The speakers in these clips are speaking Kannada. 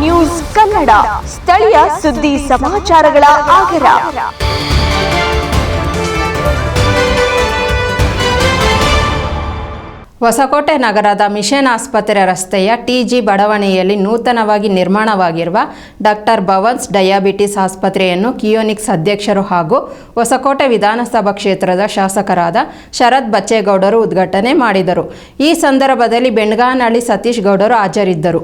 ನ್ಯೂಸ್ ಕನ್ನಡ. ಸ್ಥಳೀಯ ಸುದ್ದಿ ಸಮಾಚಾರಗಳ ಆಗರ ಹೊಸಕೋಟೆ ನಗರದ ಮಿಷನ್ ಆಸ್ಪತ್ರೆ ರಸ್ತೆಯ ಟಿಜಿ ಬಡಾವಣೆಯಲ್ಲಿ ನೂತನವಾಗಿ ನಿರ್ಮಾಣವಾಗಿರುವ ಡಾಕ್ಟರ್ ಭವನ್ಸ್ ಡಯಾಬಿಟಿಸ್ ಆಸ್ಪತ್ರೆಯನ್ನು ಕಿಯೋನಿಕ್ಸ್ ಅಧ್ಯಕ್ಷರು ಹಾಗೂ ಹೊಸಕೋಟೆ ವಿಧಾನಸಭಾ ಕ್ಷೇತ್ರದ ಶಾಸಕರಾದ ಶರತ್ ಬಚ್ಚೇಗೌಡರು ಉದ್ಘಾಟನೆ ಮಾಡಿದರು. ಈ ಸಂದರ್ಭದಲ್ಲಿ ಬೆಣಗಾನಹಳ್ಳಿ ಸತೀಶ್ ಗೌಡರು ಹಾಜರಿದ್ದರು.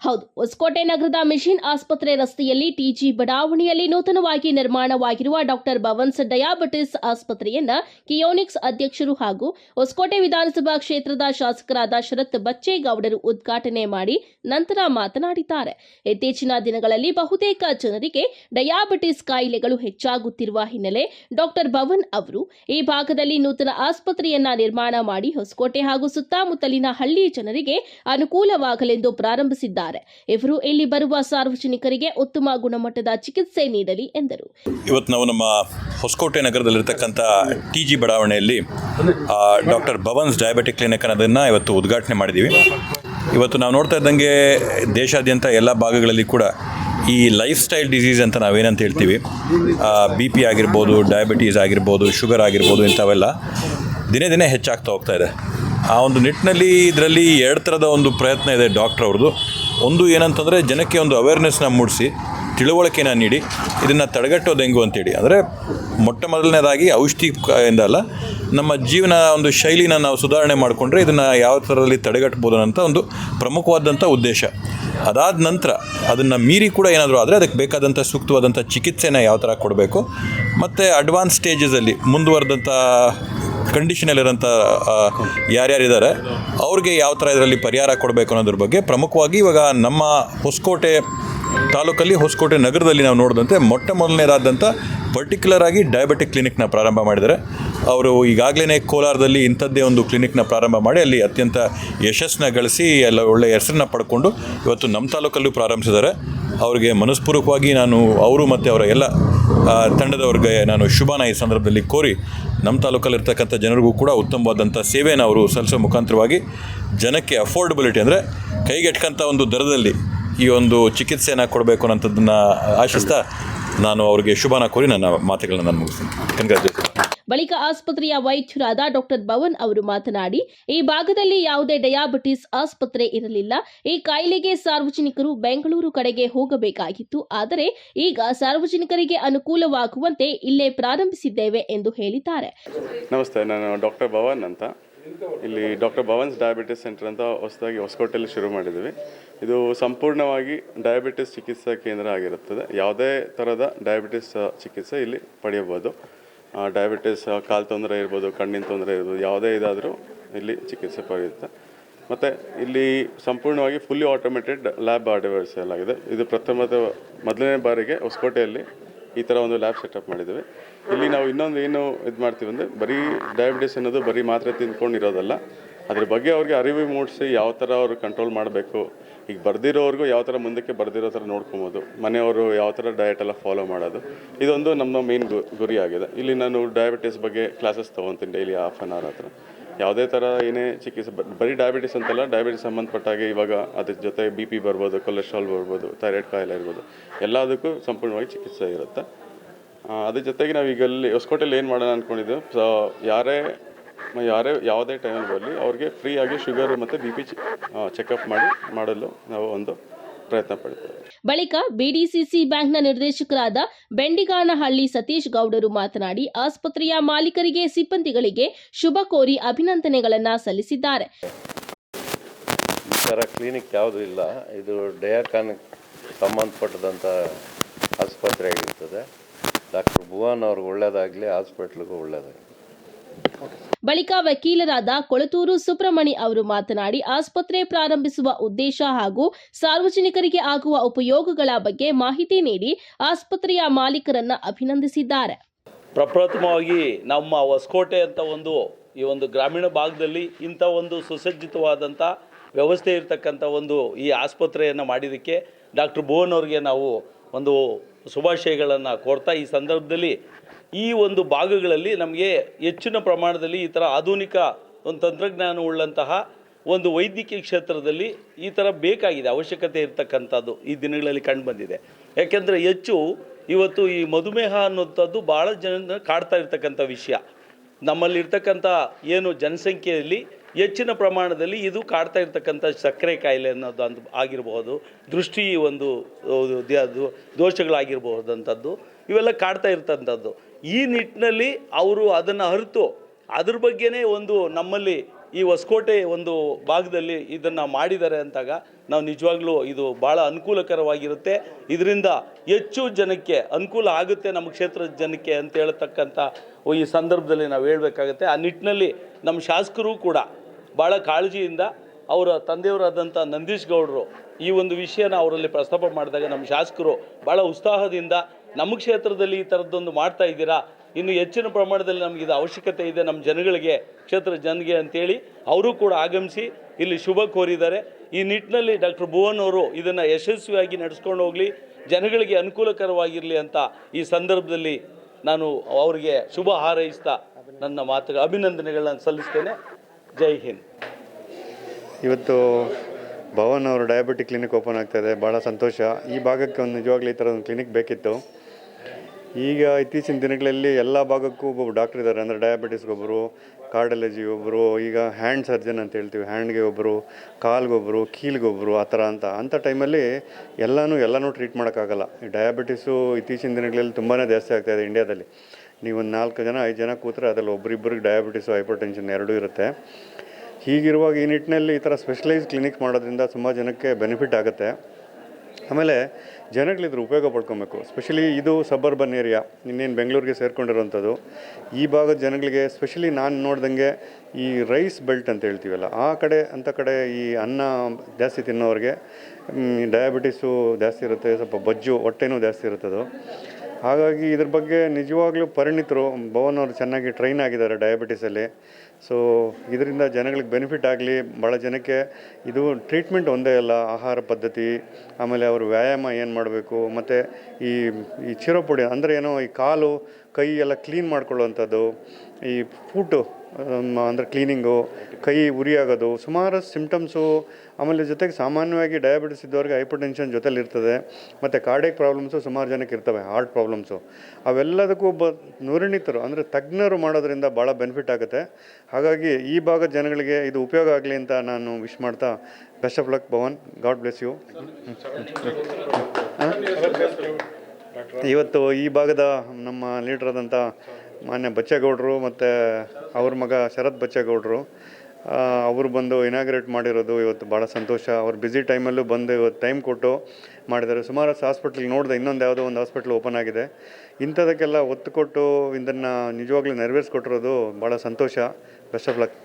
ಹೌದು, ಹೊಸಕೋಟೆ ನಗರದ ಮಿಷಿನ್ ಆಸ್ಪತ್ರೆ ರಸ್ತೆಯಲ್ಲಿ ಟಿಜಿ ಬಡಾವಣೆಯಲ್ಲಿ ನೂತನವಾಗಿ ನಿರ್ಮಾಣವಾಗಿರುವ ಡಾಕ್ಟರ್ ಭವನ್ಸ್ ಡಯಾಬಿಟಿಸ್ ಆಸ್ಪತ್ರೆಯನ್ನ ಕಿಯೋನಿಕ್ಸ್ ಅಧ್ಯಕ್ಷರು ಹಾಗೂ ಹೊಸಕೋಟೆ ವಿಧಾನಸಭಾ ಕ್ಷೇತ್ರದ ಶಾಸಕರಾದ ಶರತ್ ಬಚ್ಚೇಗೌಡರು ಉದ್ಘಾಟನೆ ಮಾಡಿ ನಂತರ ಮಾತನಾಡಿದ್ದಾರೆ. ಇತ್ತೀಚಿನ ದಿನಗಳಲ್ಲಿ ಬಹುತೇಕ ಜನರಿಗೆ ಡಯಾಬಿಟಿಸ್ ಕಾಯಿಲೆಗಳು ಹೆಚ್ಚಾಗುತ್ತಿರುವ ಹಿನ್ನೆಲೆ ಡಾಕ್ಟರ್ ಭವನ್ ಅವರು ಈ ಭಾಗದಲ್ಲಿ ನೂತನ ಆಸ್ಪತ್ರೆಯನ್ನ ನಿರ್ಮಾಣ ಮಾಡಿ ಹೊಸಕೋಟೆ ಹಾಗೂ ಸುತ್ತಮುತ್ತಲಿನ ಹಳ್ಳಿ ಜನರಿಗೆ ಅನುಕೂಲವಾಗಲೆಂದು ಪ್ರಾರಂಭಿಸಿದ್ದಾರೆ. ಇವರು ಇಲ್ಲಿ ಬರುವ ಸಾರ್ವಜನಿಕರಿಗೆ ಉತ್ತಮ ಗುಣಮಟ್ಟದ ಚಿಕಿತ್ಸೆ ನೀಡಲಿ ಎಂದರು. ಇವತ್ತು ನಾವು ನಮ್ಮ ಹೊಸಕೋಟೆ ನಗರದಲ್ಲಿರ್ತಕ್ಕಂಥ ಟಿ ಜಿ ಬಡಾವಣೆಯಲ್ಲಿ ಡಾಕ್ಟರ್ ಭವನ್ಸ್ ಡಯಾಬಿಟಿಕ್ ಕ್ಲಿನಿಕ್ ಅನ್ನೋದನ್ನ ಇವತ್ತು ಉದ್ಘಾಟನೆ ಮಾಡಿದ್ದೀವಿ. ಇವತ್ತು ನಾವು ನೋಡ್ತಾ ಇದ್ದಂಗೆ ದೇಶಾದ್ಯಂತ ಎಲ್ಲ ಭಾಗಗಳಲ್ಲಿ ಕೂಡ ಈ ಲೈಫ್ ಸ್ಟೈಲ್ ಡಿಸೀಸ್ ಅಂತ ನಾವೇನಂತ ಹೇಳ್ತೀವಿ. ಬಿ ಪಿ ಆಗಿರ್ಬೋದು ಡಯಾಬಿಟೀಸ್ ಆಗಿರ್ಬೋದು ಶುಗರ್ ಆಗಿರ್ಬೋದು ಇಂಥವೆಲ್ಲ ದಿನೇ ದಿನೇ ಹೆಚ್ಚಾಗ್ತಾ ಹೋಗ್ತಾ ಇದೆ. ಆ ಒಂದು ನಿಟ್ಟಿನಲ್ಲಿ ಇದರಲ್ಲಿ ಎರಡು ಥರದ ಒಂದು ಪ್ರಯತ್ನ ಇದೆ ಡಾಕ್ಟ್ರ್ ಅವ್ರದ್ದು. ಒಂದು ಏನಂತಂದರೆ ಜನಕ್ಕೆ ಒಂದು ಅವೇರ್ನೆಸ್ನ ಮೂಡಿಸಿ, ತಿಳುವಳಿಕೆನ ನೀಡಿ, ಇದನ್ನು ತಡೆಗಟ್ಟೋದು ಹೆಂಗು ಅಂತೇಳಿ. ಅಂದರೆ ಮೊಟ್ಟ ಮೊದಲನೇದಾಗಿ ಔಷಧಿ ಎಂದಲ್ಲ ನಮ್ಮ ಜೀವನ ಒಂದು ಶೈಲಿನ ನಾವು ಸುಧಾರಣೆ ಮಾಡಿಕೊಂಡ್ರೆ ಇದನ್ನು ಯಾವ ಥರದಲ್ಲಿ ತಡೆಗಟ್ಬೋದು ಅಂತ ಒಂದು ಪ್ರಮುಖವಾದಂಥ ಉದ್ದೇಶ. ಅದಾದ ನಂತರ ಅದನ್ನು ಮೀರಿ ಕೂಡ ಏನಾದರೂ ಆದರೆ ಅದಕ್ಕೆ ಬೇಕಾದಂಥ ಸೂಕ್ತವಾದಂಥ ಚಿಕಿತ್ಸೆನ ಯಾವ ಥರ ಕೊಡಬೇಕು, ಮತ್ತು ಅಡ್ವಾನ್ಸ್ ಸ್ಟೇಜಸಲ್ಲಿ ಮುಂದುವರೆದಂಥ ಕಂಡೀಷನಲ್ಲಿರೋಂಥ ಯಾರ್ಯಾರಿದ್ದಾರೆ, ಅವ್ರಿಗೆ ಯಾವ ಥರ ಇದರಲ್ಲಿ ಪರಿಹಾರ ಕೊಡಬೇಕು ಅನ್ನೋದ್ರ ಬಗ್ಗೆ ಪ್ರಮುಖವಾಗಿ ಇವಾಗ ನಮ್ಮ ಹೊಸಕೋಟೆ ತಾಲೂಕಲ್ಲಿ, ಹೊಸಕೋಟೆ ನಗರದಲ್ಲಿ ನಾವು ನೋಡಿದಂತೆ ಮೊಟ್ಟ ಮೊದಲನೇದಾದಂಥ ಪರ್ಟಿಕ್ಯುಲರ್ ಆಗಿ ಡಯಾಬಿಟಿಕ್ ಕ್ಲಿನಿಕ್ನ ಪ್ರಾರಂಭ ಮಾಡಿದ್ದಾರೆ. ಅವರು ಈಗಾಗಲೇ ಕೋಲಾರದಲ್ಲಿ ಇಂಥದ್ದೇ ಒಂದು ಕ್ಲಿನಿಕ್ನ ಪ್ರಾರಂಭ ಮಾಡಿ, ಅಲ್ಲಿ ಅತ್ಯಂತ ಯಶಸ್ಸನ್ನ ಗಳಿಸಿ, ಎಲ್ಲ ಒಳ್ಳೆಯ ಹೆಸರನ್ನ ಪಡ್ಕೊಂಡು ಇವತ್ತು ನಮ್ಮ ತಾಲೂಕಲ್ಲೂ ಪ್ರಾರಂಭಿಸಿದ್ದಾರೆ. ಅವರಿಗೆ ಮನಸ್ಪೂರ್ವಕವಾಗಿ ನಾನು, ಅವರು ಮತ್ತು ಅವರ ಎಲ್ಲ ತಂಡದವ್ರಿಗೆ ನಾನು ಶುಭನ ಈ ಸಂದರ್ಭದಲ್ಲಿ ಕೋರಿ ನಮ್ಮ ತಾಲೂಕಲ್ಲಿರ್ತಕ್ಕಂಥ ಜನರಿಗೂ ಕೂಡ ಉತ್ತಮವಾದಂಥ ಸೇವೆಯನ್ನು ಅವರು ಸಲ್ಲಿಸೋ ಮುಖಾಂತರವಾಗಿ ಜನಕ್ಕೆ ಅಫೋರ್ಡಬಿಲಿಟಿ ಅಂದರೆ ಕೈಗೆಟ್ಕಂಥ ಒಂದು ದರದಲ್ಲಿ ಈ ಒಂದು ಚಿಕಿತ್ಸೆಯನ್ನು ಕೊಡಬೇಕು ಅನ್ನೋಂಥದ್ದನ್ನು ಆಶಿಸ್ತಾ ನಾನು ಅವರಿಗೆ ಶುಭನ ಕೋರಿ ನನ್ನ ಮಾತುಗಳನ್ನು ನಾನು ಮುಗಿಸ್ತೀನಿ. ಕಂಗ್ರ್ಯಾಚುಲೇಷನ್ ಬಳಿಕ ಆಸ್ಪತ್ರೆಯ ವೈದ್ಯರಾದ ಡಾಕ್ಟರ್ ಭವನ್ ಅವರು ಮಾತನಾಡಿ, ಈ ಭಾಗದಲ್ಲಿ ಯಾವುದೇ ಡಯಾಬಿಟಿಸ್ ಆಸ್ಪತ್ರೆ ಇರಲಿಲ್ಲ. ಈ ಕಾಯಿಲೆಗೆ ಸಾರ್ವಜನಿಕರು ಬೆಂಗಳೂರು ಕಡೆಗೆ ಹೋಗಬೇಕಾಗಿತ್ತು. ಆದರೆ, ಈಗ ಸಾರ್ವಜನಿಕರಿಗೆ ಅನುಕೂಲವಾಗುವಂತೆ ಇಲ್ಲೇ ಪ್ರಾರಂಭಿಸಿದ್ದೇವೆ ಎಂದು ಹೇಳಿದ್ದಾರೆ. ನಮಸ್ತೆ, ನಾನು ಡಾಕ್ಟರ್ ಭವನ್ ಅಂತ. ಇಲ್ಲಿ ಡಾಕ್ಟರ್ ಭವನ್ಸ್ ಡಯಾಬಿಟಿಸ್ ಸೆಂಟರ್ ಅಂತ ಹೊಸದಾಗಿ ಹೊಸಕೋಟೆಯಲ್ಲಿ ಶುರು ಮಾಡಿದ್ದೀವಿ. ಇದು ಸಂಪೂರ್ಣವಾಗಿ ಡಯಾಬಿಟಿಸ್ ಚಿಕಿತ್ಸಾ ಕೇಂದ್ರ ಆಗಿರುತ್ತದೆ. ಯಾವುದೇ ಥರದ ಡಯಾಬಿಟಿಸ್ ಚಿಕಿತ್ಸೆ ಇಲ್ಲಿ ಪಡೆಯಬಹುದು. ಡಯಾಬಿಟಿಸ್ ಕಾಲು ತೊಂದರೆ ಇರ್ಬೋದು, ಕಣ್ಣಿನ ತೊಂದರೆ ಇರ್ಬೋದು, ಯಾವುದೇ ಇದಾದರೂ ಇಲ್ಲಿ ಚಿಕಿತ್ಸೆ ಪಡೆಯುತ್ತೆ. ಮತ್ತು ಇಲ್ಲಿ ಸಂಪೂರ್ಣವಾಗಿ ಫುಲ್ಲಿ ಆಟೋಮೇಟೆಡ್ ಲ್ಯಾಬ್ ಆರ್ಡಿವರ್ಸಲ್ ಆಗಿದೆ ಇದು ಪ್ರಥಮ ಮೊದಲನೇ ಬಾರಿಗೆ ಹೊಸಕೋಟೆಯಲ್ಲಿ ಈ ಥರ ಒಂದು ಲ್ಯಾಬ್ ಸೆಟಪ್ ಮಾಡಿದ್ದೀವಿ. ಇಲ್ಲಿ ನಾವು ಇನ್ನೊಂದು ಏನು ಇದು ಮಾಡ್ತೀವಿ ಅಂದರೆ ಬರೀ ಡಯಾಬಿಟಿಸ್ ಅನ್ನೋದು ಬರೀ ಮಾತ್ರೆ ತಿಂದ್ಕೊಂಡಿರೋದಲ್ಲ ಅದ್ರ ಬಗ್ಗೆ ಅವ್ರಿಗೆ ಅರಿವು ಮೂಡಿಸಿ ಯಾವ ಥರ ಅವರು ಕಂಟ್ರೋಲ್ ಮಾಡಬೇಕು. ಈಗ ಬರ್ದಿರೋರ್ಗು ಯಾವ ಥರ ಮುಂದಕ್ಕೆ ಬರ್ದಿರೋ ಥರ ನೋಡ್ಕೊಬೋದು. ಮನೆಯವರು ಯಾವ ಥರ ಡಯಟ್ ಎಲ್ಲ ಫಾಲೋ ಮಾಡೋದು. ಇದೊಂದು ನಮ್ಮ ಮೇನ್ ಗುರಿ ಆಗಿದೆ. ಇಲ್ಲಿ ನಾನು ಡಯಾಬಿಟಿಸ್ ಬಗ್ಗೆ ಕ್ಲಾಸಸ್ ತೊಗೊತೀನಿ ಡೈಲಿ ಹಾಫ್ ಆನ್ ಅವರ್ ಹತ್ರ. ಯಾವುದೇ ಥರ ಏನೇ ಚಿಕಿತ್ಸೆ ಬರೀ ಡಯಾಬಿಟಿಸ್ ಅಂತಲ್ಲ ಡಯಾಬಿಟಿಸ್ ಸಂಬಂಧಪಟ್ಟಾಗೆ ಇವಾಗ ಅದ್ರ ಜೊತೆ ಬಿ ಪಿ ಬರ್ಬೋದು ಕೊಲೆಸ್ಟ್ರಾಲ್ ಬರ್ಬೋದು ಥೈರಾಯ್ಡ್ ಕಾಯಿಲೆ ಇರ್ಬೋದು. ಎಲ್ಲದಕ್ಕೂ ಸಂಪೂರ್ಣವಾಗಿ ಚಿಕಿತ್ಸೆ ಇರುತ್ತೆ. ಅದ್ರ ಜೊತೆಗೆ ನಾವು ಅಲ್ಲಿ ಹೊಸಕೋಟೆಯಲ್ಲಿ ಏನು ಮಾಡೋಣ ಅಂದ್ಕೊಂಡಿದ್ದು ಸೊ ಯಾರೇ ಯಾರೇ ಯಾವುದೇ ಟೈಮಲ್ಲಿ ಬರಲಿ ಅವ್ರಿಗೆ ಫ್ರೀಯಾಗಿ ಶುಗರ್ ಮತ್ತು ಬಿ ಪಿ ಚೆಕಪ್ ಮಾಡಿ ಮಾಡಲು ನಾವು ಒಂದು ಪ್ರಯತ್ನ ಪಡ್ತೇವೆ. ಬಳಿಕ ಬಿಡಿಸಿಸಿ ಬ್ಯಾಂಕ್ನ ನಿರ್ದೇಶಕರಾದ ಬೆಂಡಿಗಾನಹಳ್ಳಿ ಸತೀಶ್ ಗೌಡರು ಮಾತನಾಡಿ ಆಸ್ಪತ್ರೆಯ ಮಾಲೀಕರಿಗೆ ಸಿಬ್ಬಂದಿಗಳಿಗೆ ಶುಭ ಕೋರಿ ಅಭಿನಂದನೆಗಳನ್ನು ಸಲ್ಲಿಸಿದ್ದಾರೆ. ಈ ಥರ ಕ್ಲಿನಿಕ್ ಯಾವುದೂ ಇಲ್ಲ. ಇದು ಡಯಾಕಾನ್ ಸಂಬಂಧಪಟ್ಟದಂಥ ಆಸ್ಪತ್ರೆ ಆಗಿರ್ತದೆ. ಡಾಕ್ಟರ್ ಭುವನ್ ಅವ್ರಿಗೆ ಒಳ್ಳೇದಾಗಲಿ ಹಾಸ್ಪಿಟ್ಲಿಗೂ ಒಳ್ಳೇದಾಗಲಿ. ಬಳಿಕ ವಕೀಲರಾದ ಕೊಳತೂರು ಸುಬ್ರಹ್ಮಣಿ ಅವರು ಮಾತನಾಡಿ, ಆಸ್ಪತ್ರೆ ಪ್ರಾರಂಭಿಸುವ ಉದ್ದೇಶ ಹಾಗೂ ಸಾರ್ವಜನಿಕರಿಗೆ ಆಗುವ ಉಪಯೋಗಗಳ ಬಗ್ಗೆ ಮಾಹಿತಿ ನೀಡಿ ಆಸ್ಪತ್ರೆಯ ಮಾಲೀಕರನ್ನ ಅಭಿನಂದಿಸಿದ್ದಾರೆ. ಪ್ರಪ್ರಥಮವಾಗಿ ನಮ್ಮ ಹೊಸಕೋಟೆ ಅಂತ ಒಂದು, ಈ ಒಂದು ಗ್ರಾಮೀಣ ಭಾಗದಲ್ಲಿ ಇಂಥ ಒಂದು ಸುಸಜ್ಜಿತವಾದಂಥ ವ್ಯವಸ್ಥೆ ಇರತಕ್ಕಂಥ ಒಂದು ಈ ಆಸ್ಪತ್ರೆಯನ್ನು ಮಾಡಿದ್ದಕ್ಕೆ ಡಾಕ್ಟರ್ ಭುವನ್ ಅವ್ರಿಗೆ ನಾವು ಒಂದು ಶುಭಾಶಯಗಳನ್ನು ಕೊಡ್ತಾ ಈ ಸಂದರ್ಭದಲ್ಲಿ ಈ ಒಂದು ಭಾಗಗಳಲ್ಲಿ ನಮಗೆ ಹೆಚ್ಚಿನ ಪ್ರಮಾಣದಲ್ಲಿ ಈ ಥರ ಆಧುನಿಕ ಒಂದು ತಂತ್ರಜ್ಞಾನ ಉಳ್ಳಂತಹ ಒಂದು ವೈದ್ಯಕೀಯ ಕ್ಷೇತ್ರದಲ್ಲಿ ಈ ಥರ ಬೇಕಾಗಿದೆ, ಅವಶ್ಯಕತೆ ಇರತಕ್ಕಂಥದ್ದು ಈ ದಿನಗಳಲ್ಲಿ ಕಂಡುಬಂದಿದೆ ಯಾಕೆಂದರೆ ಹೆಚ್ಚು ಇವತ್ತು ಈ ಮಧುಮೇಹ ಅನ್ನೋಂಥದ್ದು ಭಾಳ ಜನ ಕಾಡ್ತಾ ಇರ್ತಕ್ಕಂಥ ವಿಷಯ. ನಮ್ಮಲ್ಲಿರ್ತಕ್ಕಂಥ ಏನು ಜನಸಂಖ್ಯೆಯಲ್ಲಿ ಹೆಚ್ಚಿನ ಪ್ರಮಾಣದಲ್ಲಿ ಇದು ಕಾಡ್ತಾ ಇರ್ತಕ್ಕಂಥ ಸಕ್ಕರೆ ಕಾಯಿಲೆ ಅನ್ನೋದು ಅಂತ ಆಗಿರಬಹುದು, ದೃಷ್ಟಿ ಒಂದು ಅದು ಅದು ದೋಷಗಳಾಗಿರಬಹುದಂಥದ್ದು, ಇವೆಲ್ಲ ಕಾಡ್ತಾ ಇರ್ತಂಥದ್ದು ಈ ನಿಟ್ಟಿನಲ್ಲಿ ಅವರು ಅದನ್ನು ಅರಿತು ಅದ್ರ ಬಗ್ಗೆನೇ ಒಂದು ನಮ್ಮಲ್ಲಿ ಈ ಹೊಸಕೋಟೆ ಒಂದು ಭಾಗದಲ್ಲಿ ಇದನ್ನು ಮಾಡಿದ್ದಾರೆ ಅಂತಾಗ ನಾವು ನಿಜವಾಗ್ಲೂ ಇದು ಭಾಳ ಅನುಕೂಲಕರವಾಗಿರುತ್ತೆ. ಇದರಿಂದ ಹೆಚ್ಚು ಜನಕ್ಕೆ ಅನುಕೂಲ ಆಗುತ್ತೆ ನಮ್ಮ ಕ್ಷೇತ್ರದ ಜನಕ್ಕೆ ಅಂತ ಹೇಳ್ತಕ್ಕಂಥ ಈ ಸಂದರ್ಭದಲ್ಲಿ ನಾವು ಹೇಳಬೇಕಾಗತ್ತೆ. ಆ ನಿಟ್ಟಿನಲ್ಲಿ ನಮ್ಮ ಶಾಸಕರು ಕೂಡ ಭಾಳ ಕಾಳಜಿಯಿಂದ ಅವರ ತಂದೆಯವರಾದಂಥ ನಂದೀಶ್ ಗೌಡರು ಈ ಒಂದು ವಿಷಯನ ಅವರಲ್ಲಿ ಪ್ರಸ್ತಾಪ ಮಾಡಿದಾಗ ನಮ್ಮ ಶಾಸಕರು ಭಾಳ ಉತ್ಸಾಹದಿಂದ ನಮ್ಮ ಕ್ಷೇತ್ರದಲ್ಲಿ ಈ ಥರದ್ದೊಂದು ಮಾಡ್ತಾ ಇದ್ದೀರಾ? ಇನ್ನು ಹೆಚ್ಚಿನ ಪ್ರಮಾಣದಲ್ಲಿ ನಮಗೆ ಇದು ಅವಶ್ಯಕತೆ ಇದೆ ನಮ್ಮ ಜನಗಳಿಗೆ, ಕ್ಷೇತ್ರ ಜನಗೆ ಅಂತೇಳಿ ಅವರು ಕೂಡ ಆಗಮಿಸಿ ಇಲ್ಲಿ ಶುಭ ಕೋರಿದ್ದಾರೆ. ಈ ನಿಟ್ಟಿನಲ್ಲಿ ಡಾಕ್ಟರ್ ಭುವನ್ ಅವರು ಇದನ್ನು ಯಶಸ್ವಿಯಾಗಿ ನಡೆಸ್ಕೊಂಡು ಹೋಗಲಿ, ಜನಗಳಿಗೆ ಅನುಕೂಲಕರವಾಗಿರಲಿ ಅಂತ ಈ ಸಂದರ್ಭದಲ್ಲಿ ನಾನು ಅವರಿಗೆ ಶುಭ ಹಾರೈಸ್ತಾ ನನ್ನ ಮಾತುಗಳ ಅಭಿನಂದನೆಗಳನ್ನು ಸಲ್ಲಿಸ್ತೇನೆ. ಜೈ ಹಿಂದ್. ಇವತ್ತು ಭವನ್ ಅವರು ಡಯಾಬಿಟಿಕ್ ಕ್ಲಿನಿಕ್ ಓಪನ್ ಆಗ್ತಾಯಿದೆ ಭಾಳ ಸಂತೋಷ. ಈ ಭಾಗಕ್ಕೆ ಒಂದು ನಿಜವಾಗ್ಲೂ ಈ ಥರ ಒಂದು ಕ್ಲಿನಿಕ್ ಬೇಕಿತ್ತು. ಈಗ ಇತ್ತೀಚಿನ ದಿನಗಳಲ್ಲಿ ಎಲ್ಲ ಭಾಗಕ್ಕೂ ಒಬ್ಬೊಬ್ಬರು ಡಾಕ್ಟರ್ ಇದ್ದಾರೆ. ಅಂದರೆ ಡಯಾಬಿಟಿಸ್ಗೊಬ್ಬರು ಕಾರ್ಡಲಜಿ ಒಬ್ಬರು ಈಗ ಹ್ಯಾಂಡ್ ಸರ್ಜನ್ ಅಂತ ಹೇಳ್ತೀವಿ. ಹ್ಯಾಂಡ್ಗೆ ಒಬ್ಬರು ಕಾಲ್ಗೊಬ್ಬರು ಕೀಲ್ಗೊಬ್ಬರು ಆ ಥರ ಅಂತ. ಅಂಥ ಟೈಮಲ್ಲಿ ಎಲ್ಲನೂ ಎಲ್ಲನೂ ಟ್ರೀಟ್ ಮಾಡೋಕ್ಕಾಗಲ್ಲ. ಈ ಡಯಾಬಿಟಿಸು ಇತ್ತೀಚಿನ ದಿನಗಳಲ್ಲಿ ತುಂಬಾ ಜಾಸ್ತಿ ಆಗ್ತಾಯಿದೆ ಇಂಡಿಯಾದಲ್ಲಿ ನೀವು ಒಂದು ನಾಲ್ಕು ಜನ, ಐದು ಜನ ಕೂತ್ರೆ ಅದರಲ್ಲಿ ಒಬ್ಬರಿಬ್ಬರಿಗೆ ಡಯಾಬಿಟಿಸು ಹೈಪರ್ ಟೆನ್ಷನ್ ಎರಡೂ ಇರುತ್ತೆ. ಹೀಗಿರುವಾಗ ಈ ನಿಟ್ಟಿನಲ್ಲಿ ಈ ಥರ ಸ್ಪೆಷಲೈಸ್ ಕ್ಲಿನಿಕ್ ಮಾಡೋದ್ರಿಂದ ತುಂಬ ಜನಕ್ಕೆ ಬೆನಿಫಿಟ್ ಆಗುತ್ತೆ. ಆಮೇಲೆ ಜನಗಳಿದ್ರ ಉಪಯೋಗ ಪಡ್ಕೊಬೇಕು. ಸ್ಪೆಷಲಿ ಇದು ಸಬರ್ಬನ್ ಏರಿಯಾ, ಇನ್ನೇನು ಬೆಂಗಳೂರಿಗೆ ಸೇರಿಕೊಂಡಿರುವಂಥದ್ದು ಈ ಭಾಗದ ಜನಗಳಿಗೆ, ಸ್ಪೆಷಲಿ ನಾನು ನೋಡ್ದಂಗೆ ಈ ರೈಸ್ ಬೆಲ್ಟ್ ಅಂತ ಹೇಳ್ತೀವಲ್ಲ, ಆ ಕಡೆ ಅಂಥ ಕಡೆ ಈ ಅನ್ನ ಜಾಸ್ತಿ ತಿನ್ನೋರಿಗೆ ಡಯಾಬಿಟಿಸು ಜಾಸ್ತಿ ಇರುತ್ತೆ, ಸ್ವಲ್ಪ ಬಜ್ಜು ಹೊಟ್ಟೆನೂ ಜಾಸ್ತಿ ಇರುತ್ತದು. ಹಾಗಾಗಿ ಇದ್ರ ಬಗ್ಗೆ ನಿಜವಾಗ್ಲೂ ಪರಿಣಿತರು. ಭವನ್ ಅವರು ಚೆನ್ನಾಗಿ ಟ್ರೈನ್ ಆಗಿದ್ದಾರೆ ಡಯಾಬಿಟಿಸಲ್ಲಿ ಸೊ ಇದರಿಂದ ಜನಗಳಿಗೆ ಬೆನಿಫಿಟ್ ಆಗಲಿ ಭಾಳ ಜನಕ್ಕೆ ಇದು ಟ್ರೀಟ್ಮೆಂಟ್ ಒಂದೇ ಅಲ್ಲ, ಆಹಾರ ಪದ್ಧತಿ, ಆಮೇಲೆ ಅವರು ವ್ಯಾಯಾಮ ಏನು ಮಾಡಬೇಕು, ಮತ್ತು ಈ ಈ ಚಿರೋಪುಡಿ ಅಂದರೆ ಏನೋ ಈ ಕಾಲು, ಕೈ ಎಲ್ಲ ಕ್ಲೀನ್ ಮಾಡ್ಕೊಳ್ಳುವಂಥದ್ದು, ಈ ಫುಟ್ಟು ಅಂದರೆ ಕ್ಲೀನಿಂಗು ಕೈ ಉರಿಯಾಗೋದು, ಸುಮಾರು ಸಿಮ್ಟಮ್ಸು ಆಮೇಲೆ ಜೊತೆಗೆ ಸಾಮಾನ್ಯವಾಗಿ ಡಯಾಬಿಟಿಸ್ ಇದ್ದವ್ರಿಗೆ ಹೈಪರ್ ಟೆನ್ಷನ್ ಇರ್ತದೆ, ಮತ್ತು ಕಾರ್ಡಿಯಕ್ ಪ್ರಾಬ್ಲಮ್ಸು ಸುಮಾರು ಜನಕ್ಕೆ ಇರ್ತವೆ ಹಾರ್ಟ್ ಪ್ರಾಬ್ಲಮ್ಸು ಅವೆಲ್ಲದಕ್ಕೂ ಒಬ್ಬ ನುರಿಣಿತರು, ಅಂದರೆ ತಜ್ಞರು ಮಾಡೋದ್ರಿಂದ ಭಾಳ ಬೆನಿಫಿಟ್ ಆಗುತ್ತೆ. ಹಾಗಾಗಿ ಈ ಭಾಗದ ಜನಗಳಿಗೆ ಇದು ಉಪಯೋಗ ಆಗಲಿ ಅಂತ ನಾನು ವಿಶ್ ಮಾಡ್ತಾ best of luck Bhavan God bless you ಇವತ್ತು ಈ ಭಾಗದ ನಮ್ಮ ಲೀಡ್ರಾದಂಥ ಮಾನ್ಯ ಬಚ್ಚೇಗೌಡರು ಮತ್ತು ಅವ್ರ ಮಗ ಶರತ್ ಬಚ್ಚೇಗೌಡರು. ಅವರು ಬಂದು ಇನಾಗ್ರೇಟ್ ಮಾಡಿರೋದು ಇವತ್ತು ಭಾಳ ಸಂತೋಷ. ಅವ್ರು ಬ್ಯುಸಿ ಟೈಮಲ್ಲೂ ಬಂದು ಇವತ್ತು ಟೈಮ್ ಕೊಟ್ಟು ಮಾಡಿದ್ದಾರೆ. ಸುಮಾರು ಹಾಸ್ಪಿಟ್ಲ್ ನೋಡಿದೆ ಇನ್ನೊಂದು ಯಾವುದೋ ಒಂದು ಹಾಸ್ಪಿಟ್ಲ್ ಓಪನ್ ಆಗಿದೆ. ಇಂಥದಕ್ಕೆಲ್ಲ ಒತ್ತು ಕೊಟ್ಟು ಇದನ್ನು ನಿಜವಾಗ್ಲೂ ನೆರವೇರಿಸ್ಕೊಟ್ಟಿರೋದು ಭಾಳ ಸಂತೋಷ. Best of luck